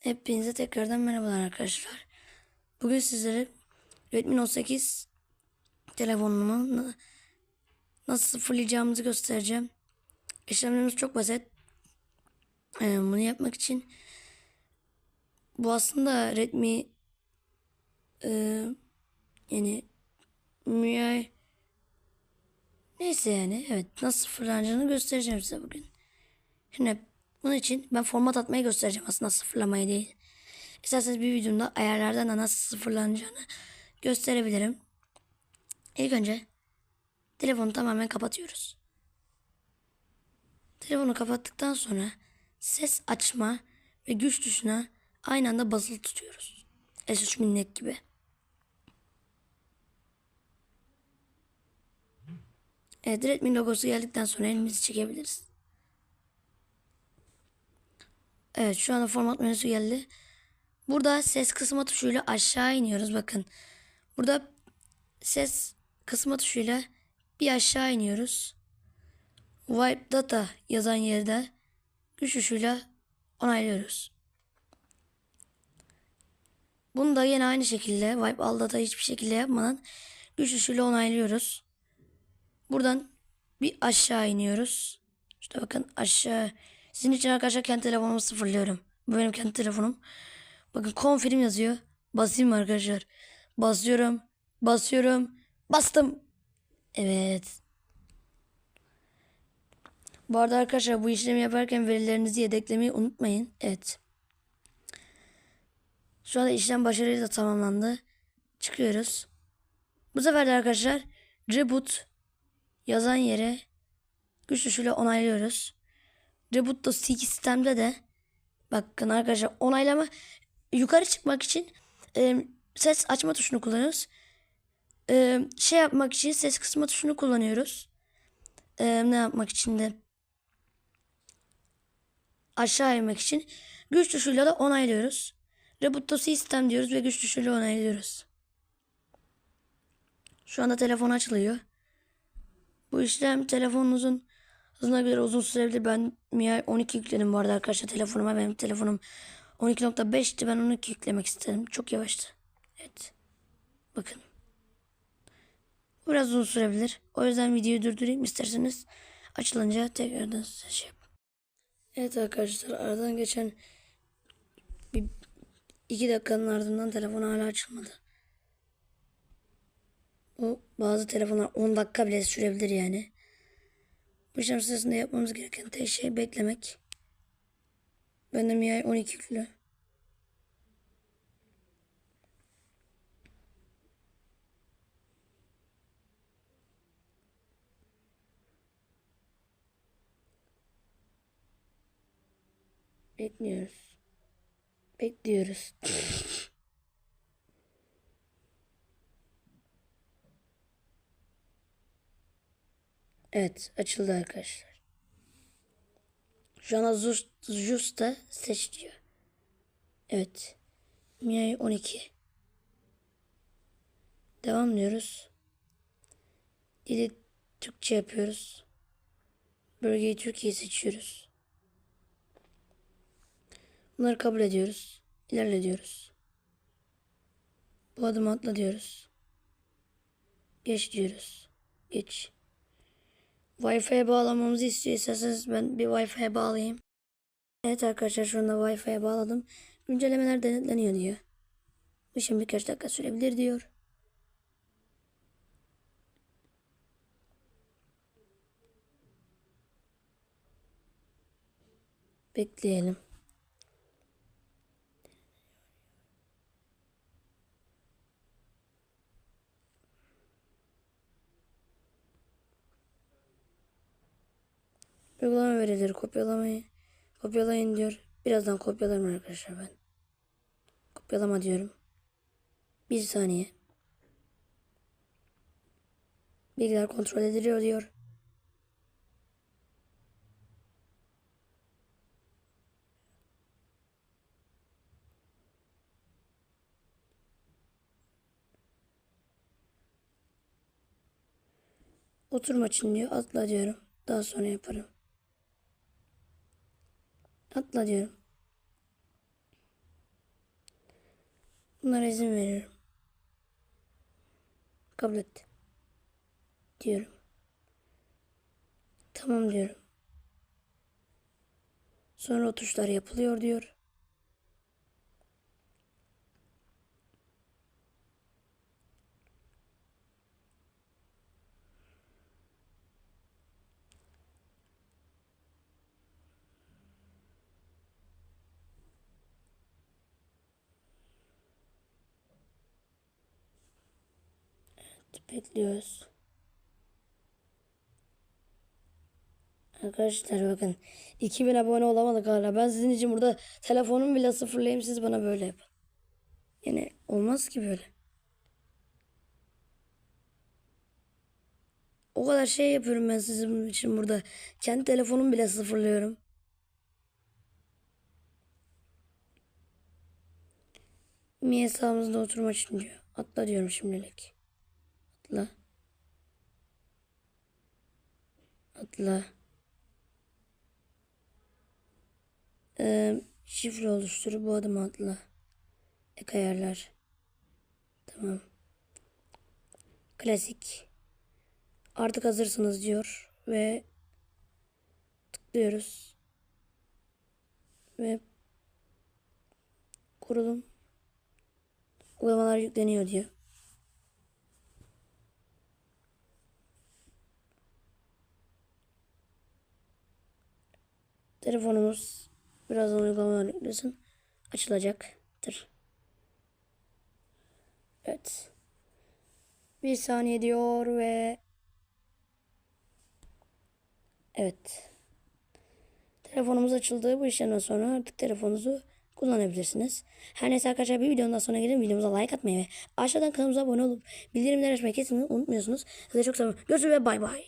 Hepinize tekrardan merhabalar arkadaşlar. Bugün sizlere Redmi Note 8 telefonumu na- nasıl sıfırlayacağımızı göstereceğim. İşlemlerimiz çok basit. Ee, bunu yapmak için bu aslında Redmi e, yani MIUI neyse yani evet nasıl sıfırlanacağını göstereceğim size bugün. Şimdi bunun için ben format atmayı göstereceğim aslında sıfırlamayı değil. İsterseniz bir videomda ayarlardan da nasıl sıfırlanacağını gösterebilirim. İlk önce telefonu tamamen kapatıyoruz. Telefonu kapattıktan sonra ses açma ve güç tuşuna aynı anda basılı tutuyoruz. S3 minnet gibi. Evet Redmi logosu geldikten sonra elimizi çekebiliriz. Evet şu anda format menüsü geldi. Burada ses kısma tuşuyla aşağı iniyoruz bakın. Burada ses kısma tuşuyla bir aşağı iniyoruz. Wipe data yazan yerde güç tuşuyla onaylıyoruz. Bunu da yine aynı şekilde wipe all data hiçbir şekilde yapmadan güç tuşuyla onaylıyoruz. Buradan bir aşağı iniyoruz. İşte bakın aşağı. Sizin için arkadaşlar kendi telefonumu sıfırlıyorum. Bu benim kendi telefonum. Bakın confirm yazıyor. Basayım arkadaşlar? Basıyorum. Basıyorum. Bastım. Evet. Bu arada arkadaşlar bu işlemi yaparken verilerinizi yedeklemeyi unutmayın. Evet. Şu anda işlem başarıyla tamamlandı. Çıkıyoruz. Bu sefer de arkadaşlar reboot yazan yere güç tuşuyla onaylıyoruz. Reboot sistemde de bakın arkadaşlar onaylama yukarı çıkmak için e, ses açma tuşunu kullanıyoruz. E, şey yapmak için ses kısma tuşunu kullanıyoruz. E, ne yapmak için de aşağı inmek için güç tuşuyla da onaylıyoruz. Reboot sistem diyoruz ve güç tuşuyla onaylıyoruz. Şu anda telefon açılıyor. Bu işlem telefonunuzun hızına göre uzun sürebilir. Ben MIUI 12 yükledim bu arada arkadaşlar telefonuma. Benim telefonum 12.5'ti. Ben 12 yüklemek istedim. Çok yavaştı. Evet. Bakın. Biraz uzun sürebilir. O yüzden videoyu durdurayım isterseniz. Açılınca tekrardan size şey yapayım. Evet arkadaşlar aradan geçen bir iki dakikanın ardından telefon hala açılmadı. Bu bazı telefonlar 10 dakika bile sürebilir yani. Bu işlem sırasında yapmamız gereken tek şey beklemek. Ben de MIUI 12 yüklü. Bekliyoruz. Bekliyoruz. Evet açıldı arkadaşlar. Just, Just'a seç diyor. Evet. MIUI 12. Devam diyoruz. Dili Türkçe yapıyoruz. Bölgeyi Türkiye seçiyoruz. Bunları kabul ediyoruz. İlerle diyoruz. Bu adımı atla diyoruz. Geç diyoruz. Geç. Wi-Fi'ye bağlamamızı istiyor. İsterseniz ben bir Wi-Fi'ye bağlayayım. Evet arkadaşlar şu anda Wi-Fi'ye bağladım. Güncellemeler denetleniyor diyor. Bu işin birkaç dakika sürebilir diyor. Bekleyelim. Uygulama verileri kopyalamayı kopyalayın diyor. Birazdan kopyalarım arkadaşlar ben. Kopyalama diyorum. Bir saniye. Bilgiler kontrol ediliyor diyor. Oturma için diyor. Atla diyorum. Daha sonra yaparım. Atla diyorum. Bunlara izin veriyorum. Kabul et. Diyorum. Tamam diyorum. Sonra o tuşlar yapılıyor diyor. Bekliyoruz. Arkadaşlar bakın 2000 abone olamadık hala. Ben sizin için burada telefonumu bile sıfırlayayım siz bana böyle yapın. Yani olmaz ki böyle. O kadar şey yapıyorum ben sizin için burada. Kendi telefonumu bile sıfırlıyorum. Mi hesabımızda oturma için diyor. Atla diyorum şimdilik. Atla. Atla. Ee, şifre oluştur. Bu adımı atla. Ek ayarlar. Tamam. Klasik. Artık hazırsınız diyor. Ve tıklıyoruz. Ve kurulum. Uygulamalar yükleniyor diyor. Telefonumuz birazdan uygulamalar yüklesin. Açılacaktır. Evet. Bir saniye diyor ve Evet. Telefonumuz açıldı. Bu işlemden sonra artık telefonunuzu kullanabilirsiniz. Her neyse arkadaşlar bir videonun daha sonra gelin videomuza like atmayı ve aşağıdan kanalımıza abone olup bildirimleri açmayı kesinlikle unutmuyorsunuz. Size çok seviyorum. Görüşürüz ve bay bay.